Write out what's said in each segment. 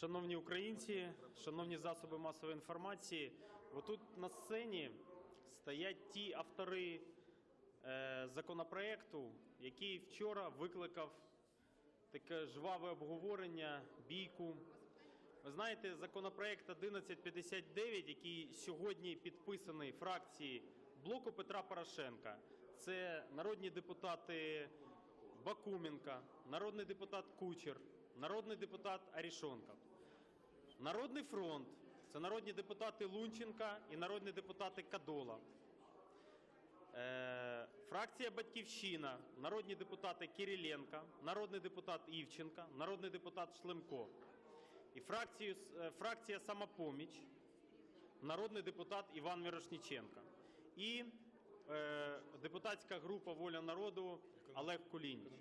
Шановні українці, шановні засоби масової інформації, отут на сцені стоять ті автори е, законопроекту, який вчора викликав таке жваве обговорення, бійку. Ви знаєте, законопроект 1159, який сьогодні підписаний фракції блоку Петра Порошенка, це народні депутати Бакуменка, народний депутат Кучер, народний депутат Арішонков. Народний фронт це народні депутати Лунченка і народні депутати Кадола. Е, Фракція Батьківщина, народні депутати Кириленко, народний депутат Івченка, народний депутат Шлемко. І фракцію, е, фракція Самопоміч, народний депутат Іван Мірошніченко. І е, депутатська група Воля народу Олег Кулініч.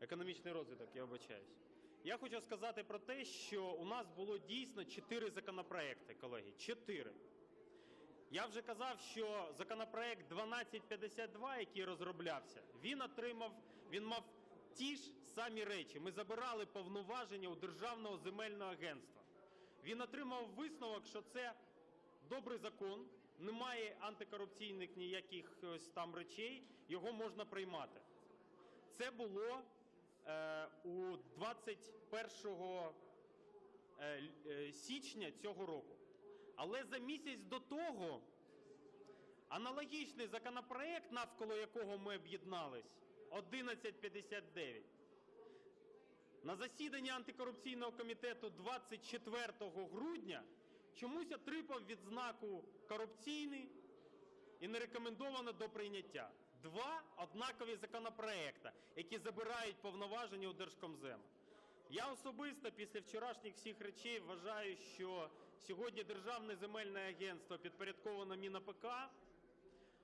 Економічний розвиток, я вибачаюсь. Я хочу сказати про те, що у нас було дійсно чотири законопроекти, колеги. Чотири. Я вже казав, що законопроект 1252, який розроблявся, він отримав, він мав ті ж самі речі. Ми забирали повноваження у Державного земельного агентства. Він отримав висновок, що це добрий закон, немає антикорупційних ніяких там речей, його можна приймати. Це було е, у 21 е, е, січня цього року. Але за місяць до того аналогічний законопроект, навколо якого ми об'єднались, 1159, на засіданні антикорупційного комітету 24 грудня чомусь отримав відзнаку корупційний і не рекомендовано до прийняття. Два однакові законопроекти, які забирають повноваження у Держкомзему. Я особисто після вчорашніх всіх речей вважаю, що сьогодні Державне земельне агентство підпорядковано МінАПК,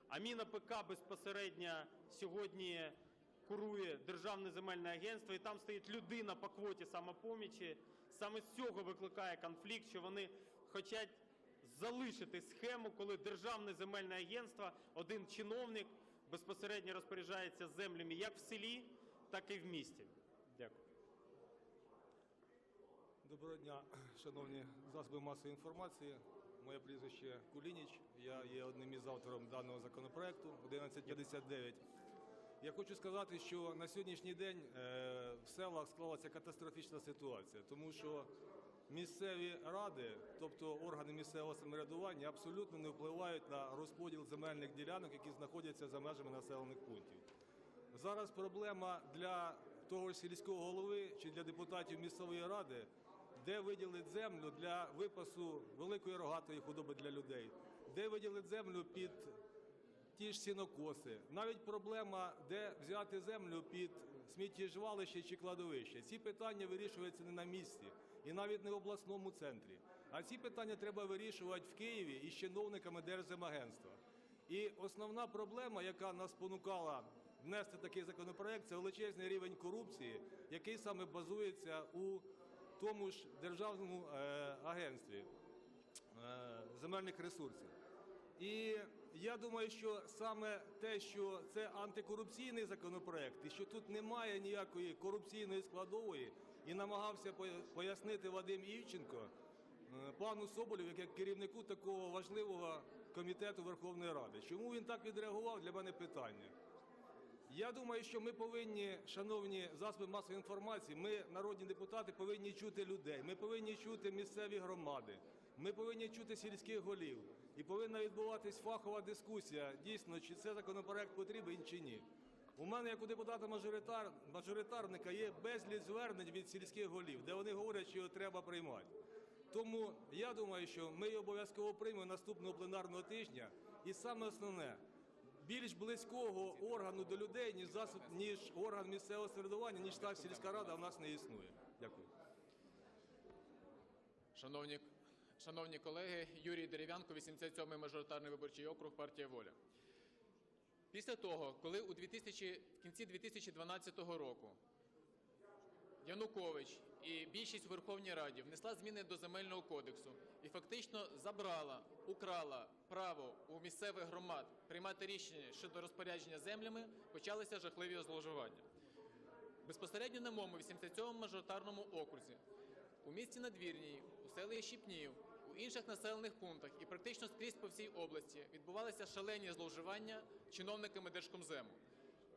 а МінАПК безпосередньо сьогодні курує Державне земельне агентство, і там стоїть людина по квоті самопомічі. Саме з цього викликає конфлікт, що вони хочуть залишити схему, коли Державне земельне агентство, один чиновник безпосередньо розпоряджається землями як в селі, так і в місті. Дякую. Доброго дня, шановні засоби масової інформації. Моє прізвище Кулініч. Я є одним із автором даного законопроекту 1159. Я хочу сказати, що на сьогоднішній день е, в селах склалася катастрофічна ситуація, тому що місцеві ради, тобто органи місцевого самоврядування, абсолютно не впливають на розподіл земельних ділянок, які знаходяться за межами населених пунктів. Зараз проблема для того ж сільського голови чи для депутатів місцевої ради, де виділити землю для випасу великої рогатої худоби для людей, де виділити землю під ті ж сінокоси. Навіть проблема, де взяти землю під сміттєжвалище чи кладовище. Ці питання вирішуються не на місці і навіть не в обласному центрі. А ці питання треба вирішувати в Києві із чиновниками Держземагентства. І основна проблема, яка нас спонукала внести такий законопроект, це величезний рівень корупції, який саме базується у тому ж державному е, агентстві е, земельних ресурсів. І я думаю, що саме те, що це антикорупційний законопроект, і що тут немає ніякої корупційної складової, і намагався пояснити Вадим Івченко, е, пану Соболєву, як керівнику такого важливого комітету Верховної Ради. Чому він так відреагував, для мене питання. Я думаю, що ми повинні, шановні засоби масової інформації, ми, народні депутати, повинні чути людей. Ми повинні чути місцеві громади. Ми повинні чути сільських голів. І повинна відбуватись фахова дискусія, дійсно, чи це законопроект потрібен чи ні. У мене, як у депутата мажоритар, мажоритарника, є безліч звернень від сільських голів, де вони говорять, що його треба приймати. Тому я думаю, що ми його обов'язково приймемо наступного пленарного тижня. І саме основне, більш близького органу до людей, ніж засоб, ніж орган місцевого самоврядування, ніж та сільська рада, в нас не існує. Дякую. Шановні, шановні колеги, Юрій Дерев'янко, 87-й мажоритарний виборчий округ, партія Воля. Після того, коли у 2000, в кінці 2012 року Янукович і більшість у Верховній Раді внесла зміни до земельного кодексу і фактично забрала, украла право у місцевих громад приймати рішення щодо розпорядження землями, почалися жахливі зловживання. Безпосередньо на моєму 87-му мажоритарному окрузі у місті Надвірній, у селі Щіпнів, у інших населених пунктах і практично скрізь по всій області відбувалися шалені зловживання чиновниками Держкомзему.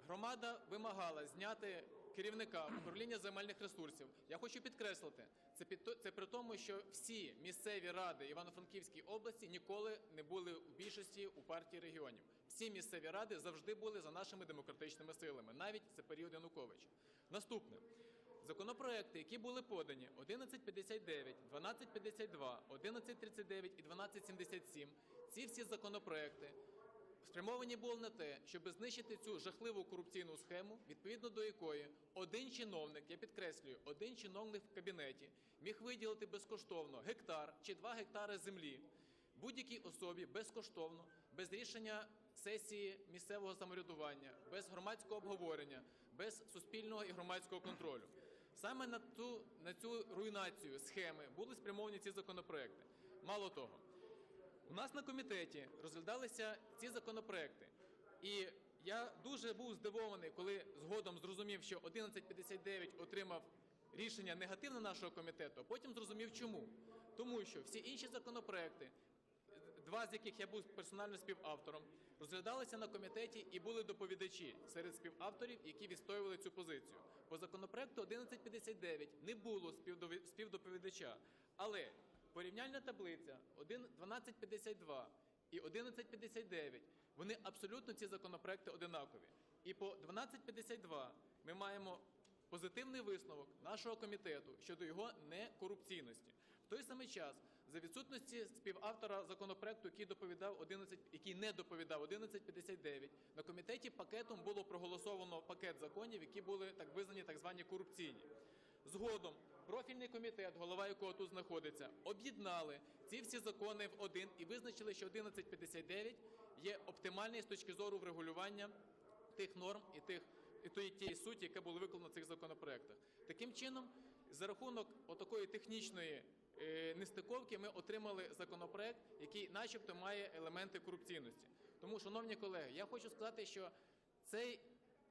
Громада вимагала зняти керівника управління земельних ресурсів. Я хочу підкреслити, це під це при тому, що всі місцеві ради Івано-Франківській області ніколи не були у більшості у партії регіонів. Всі місцеві ради завжди були за нашими демократичними силами, навіть за період Януковича. Наступне. Законопроекти, які були подані 1159, 1252, 1139 і 1277, ці всі законопроекти спрямовані були на те, щоб знищити цю жахливу корупційну схему, відповідно до якої один чиновник, я підкреслюю, один чиновник в кабінеті міг виділити безкоштовно гектар чи два гектари землі будь-якій особі безкоштовно, без рішення сесії місцевого самоврядування, без громадського обговорення, без суспільного і громадського контролю. Саме на цю, на цю руйнацію схеми були спрямовані ці законопроекти. Мало того, у нас на комітеті розглядалися ці законопроекти, і я дуже був здивований, коли згодом зрозумів, що 1159 отримав рішення негативне нашого комітету, а потім зрозумів, чому. Тому що всі інші законопроекти, два з яких я був персонально співавтором, розглядалися на комітеті і були доповідачі серед співавторів, які відстоювали цю позицію. По законопроекту 1159 не було співдоповідача, але порівняльна таблиця 1252 і 1159, вони абсолютно ці законопроекти одинакові. І по 1252 ми маємо позитивний висновок нашого комітету щодо його некорупційності. В той самий час, за відсутності співавтора законопроекту, який доповідав 11, який не доповідав 1159, на комітеті пакетом було проголосовано пакет законів, які були так визнані так звані корупційні. Згодом профільний комітет, голова якого тут знаходиться, об'єднали ці всі закони в один і визначили, що 1159 є оптимальний з точки зору врегулювання тих норм і тих і тої тієї суті, яка була викладена в цих законопроектах. Таким чином, за рахунок отакої технічної нестиковки, ми отримали законопроект, який, начебто, має елементи корупційності. Тому, шановні колеги, я хочу сказати, що цей,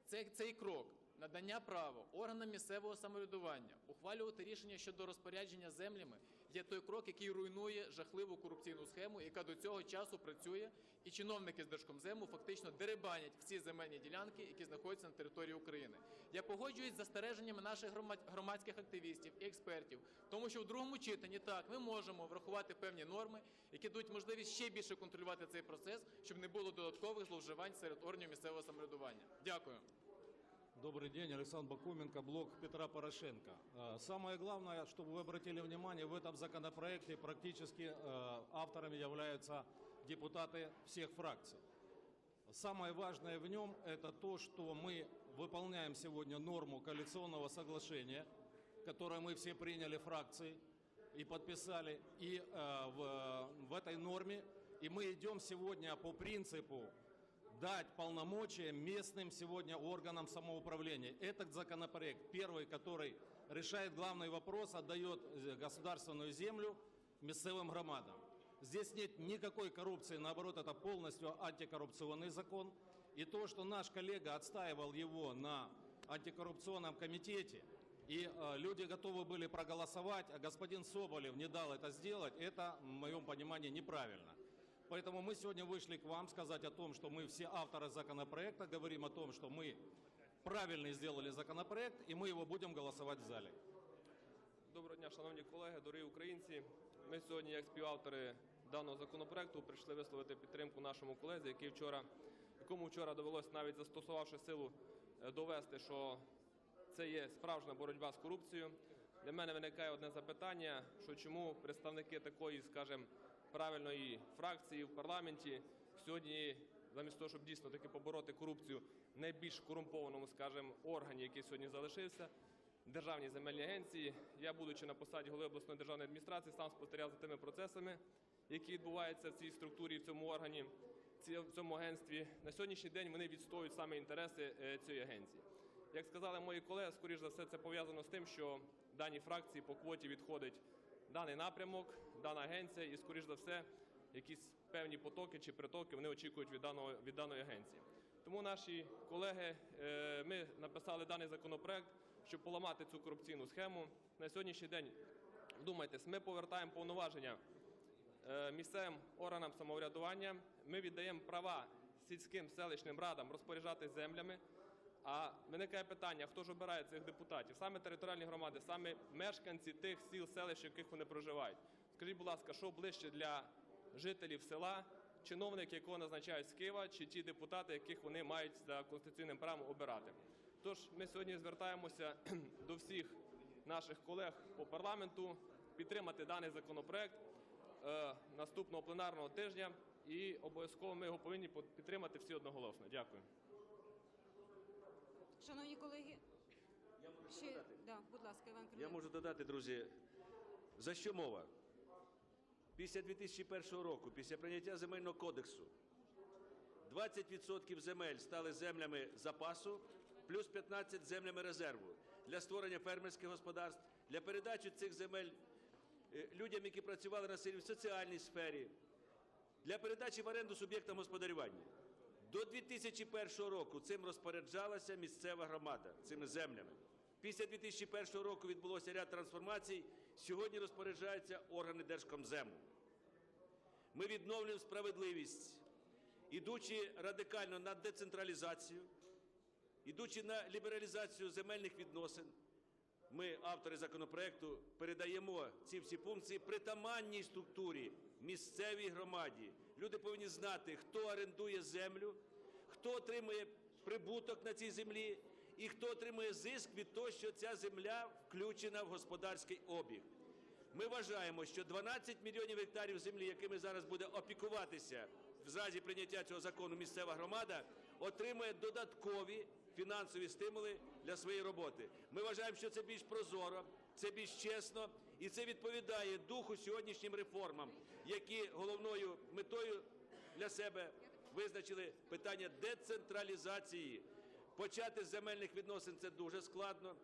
цей, цей крок надання права органам місцевого самоврядування ухвалювати рішення щодо розпорядження землями є той крок, який руйнує жахливу корупційну схему, яка до цього часу працює, і чиновники з Держкомзему фактично деребанять всі земельні ділянки, які знаходяться на території України. Я погоджуюсь з застереженнями наших громадських активістів і експертів, тому що в другому читанні так ми можемо врахувати певні норми, які дадуть можливість ще більше контролювати цей процес, щоб не було додаткових зловживань серед органів місцевого самоврядування. Дякую. Добрый день, Александр Бакуменко, блок Петра Порошенко. Э, Самое главное, чтобы вы обратили внимание, в этом законопроекте практически э, авторами являются депутаты всех фракций. Самое важное в нем это то, что мы выполняем сегодня норму коалиционного соглашения, которое мы все приняли фракции и подписали, и э, в, этой норме, и мы идем сегодня по принципу дать полномочия местным сегодня органам самоуправления. Этот законопроект, первый, который решает главный вопрос, отдает э, государственную землю местным громадам. Здесь нет никакой коррупции, наоборот, это полностью антикоррупционный закон. И то, что наш коллега отстаивал его на антикоррупционном комитете, и э, люди готовы были проголосовать, а господин Соболев не дал это сделать, это, в моем понимании, неправильно. Поэтому мы сегодня вышли к вам сказать о том, что мы все авторы законопроекта, говорим о том, что мы правильно сделали законопроект, и мы его будем голосовать в зале. Доброго дня, шановні колеги, дорогі українці. Ми сьогодні, як співавтори даного законопроекту, прийшли висловити підтримку нашому колезі, який вчора, якому вчора довелося навіть застосувавши силу е, довести, що це є справжня боротьба з корупцією. Для мене виникає одне запитання: що чому представники такої, скажімо, правильної фракції в парламенті сьогодні, замість того, щоб дійсно таки побороти корупцію в найбільш корумпованому, скажімо, органі, який сьогодні залишився, державній земельній агенції. Я, будучи на посаді голови обласної державної адміністрації, сам спостерігав за тими процесами, які відбуваються в цій структурі, в цьому органі, в цьому агентстві. На сьогоднішній день вони відстоюють саме інтереси е, цієї агенції. Як сказали мої колеги, скоріш за все, це пов'язано з тим, що даній фракції по квоті відходить даний напрямок, дана агенція, і скоріш за все, якісь певні потоки чи притоки вони очікують від даного від даної агенції. Тому наші колеги, е, ми написали даний законопроект, щоб поламати цю корупційну схему. На сьогоднішній день Вдумайтесь, ми повертаємо повноваження е, місцевим органам самоврядування, ми віддаємо права сільським селищним радам розпоряджатись землями. А виникає питання, хто ж обирає цих депутатів? Саме територіальні громади, саме мешканці тих сіл, селищ, в яких вони проживають. Скажіть, будь ласка, що ближче для жителів села, чиновники, якого назначають з Києва, чи ті депутати, яких вони мають за конституційним правом обирати? Тож ми сьогодні звертаємося до всіх наших колег по парламенту підтримати даний законопроект е, наступного пленарного тижня, і обов'язково ми його повинні підтримати всі одноголосно. Дякую. Шановні колеги, ще, да, будь ласка, Іван Я можу додати, друзі, за що мова? Після 2001 року, після прийняття земельного кодексу, 20% земель стали землями запасу, плюс 15 землями резерву для створення фермерських господарств, для передачі цих земель е, людям, які працювали на селі в соціальній сфері, для передачі в оренду суб'єктам господарювання. До 2001 року цим розпоряджалася місцева громада цими землями. Після 2001 року відбулося ряд трансформацій. Сьогодні розпоряджаються органи Держкомзему. Ми відновлюємо справедливість, ідучи радикально на децентралізацію, ідучи на лібералізацію земельних відносин. Ми, автори законопроекту, передаємо ці всі функції притаманній структурі місцевій громаді. Люди повинні знати, хто орендує землю, хто отримує прибуток на цій землі і хто отримує зиск від того, що ця земля включена в господарський обіг. Ми вважаємо, що 12 мільйонів гектарів землі, якими зараз буде опікуватися в разі прийняття цього закону місцева громада, отримує додаткові фінансові стимули для своєї роботи. Ми вважаємо, що це більш прозоро, це більш чесно і це відповідає духу сьогоднішнім реформам, які головною метою для себе визначили питання децентралізації. Почати з земельних відносин це дуже складно.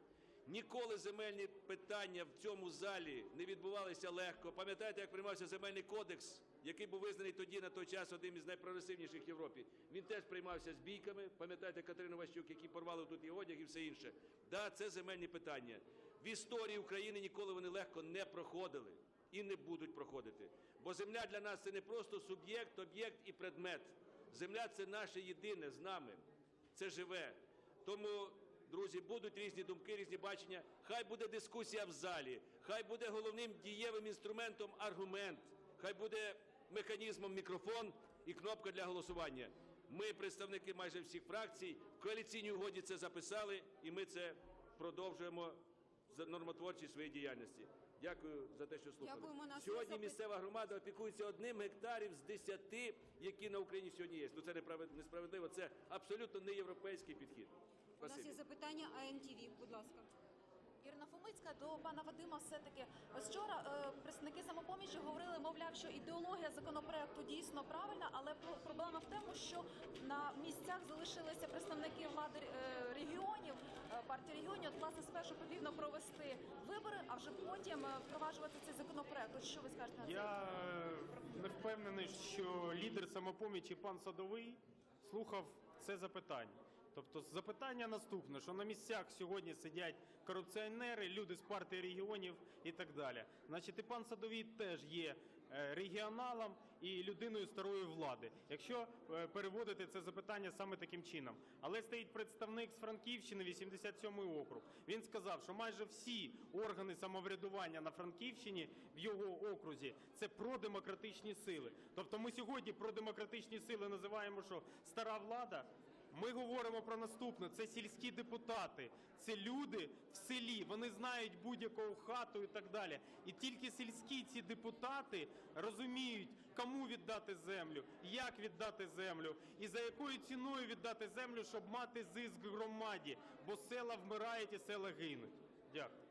Ніколи земельні питання в цьому залі не відбувалися легко. Пам'ятаєте, як приймався земельний кодекс, який був визнаний тоді на той час одним із найпрогресивніших в Європі. Він теж приймався з бійками. Пам'ятаєте Катерину Ващук, які порвали тут і одяг, і все інше. Да, це земельні питання. В історії України ніколи вони легко не проходили і не будуть проходити. Бо земля для нас це не просто суб'єкт, об'єкт і предмет. Земля це наше єдине з нами. Це живе. Тому, друзі, будуть різні думки, різні бачення. Хай буде дискусія в залі, хай буде головним дієвим інструментом аргумент, хай буде механізмом мікрофон і кнопка для голосування. Ми, представники майже всіх фракцій, в коаліційній угоді це записали, і ми це продовжуємо в нормотворчій своїй діяльності. Дякую за те, що слухали. Дякуємо. Сьогодні місцева громада опікується одним гектарів з десяти, які на Україні сьогодні є. Ну це неправед- несправедливо, це абсолютно не європейський підхід. У нас є запитання АНТВ, будь ласка. Ірина Фомицька до пана Вадима все-таки ось вчора е, представники самопомічі говорили, мовляв, що ідеологія законопроекту дійсно правильна, але проблема в тому, що на місцях залишилися представники влади е, регіонів, е, партії регіонів. От, власне, спершу потрібно провести вибори, а вже потім е, впроваджувати цей законопроект. От що ви скажете на це? Я е, не впевнений, що лідер самопомічі пан Садовий слухав це запитання. Тобто запитання наступне, що на місцях сьогодні сидять корупціонери, люди з партії регіонів і так далі. Значить, і пан Садовий теж є е, регіоналом і людиною старої влади, якщо е, переводити це запитання саме таким чином. Але стоїть представник з Франківщини, 87-й округ. Він сказав, що майже всі органи самоврядування на Франківщині в його окрузі це продемократичні сили. Тобто ми сьогодні продемократичні сили називаємо, що стара влада. Ми говоримо про наступне: це сільські депутати, це люди в селі. Вони знають будь-яку хату і так далі. І тільки сільські ці депутати розуміють, кому віддати землю, як віддати землю, і за якою ціною віддати землю, щоб мати зиск громаді. Бо села вмирають і села гинуть. Дякую.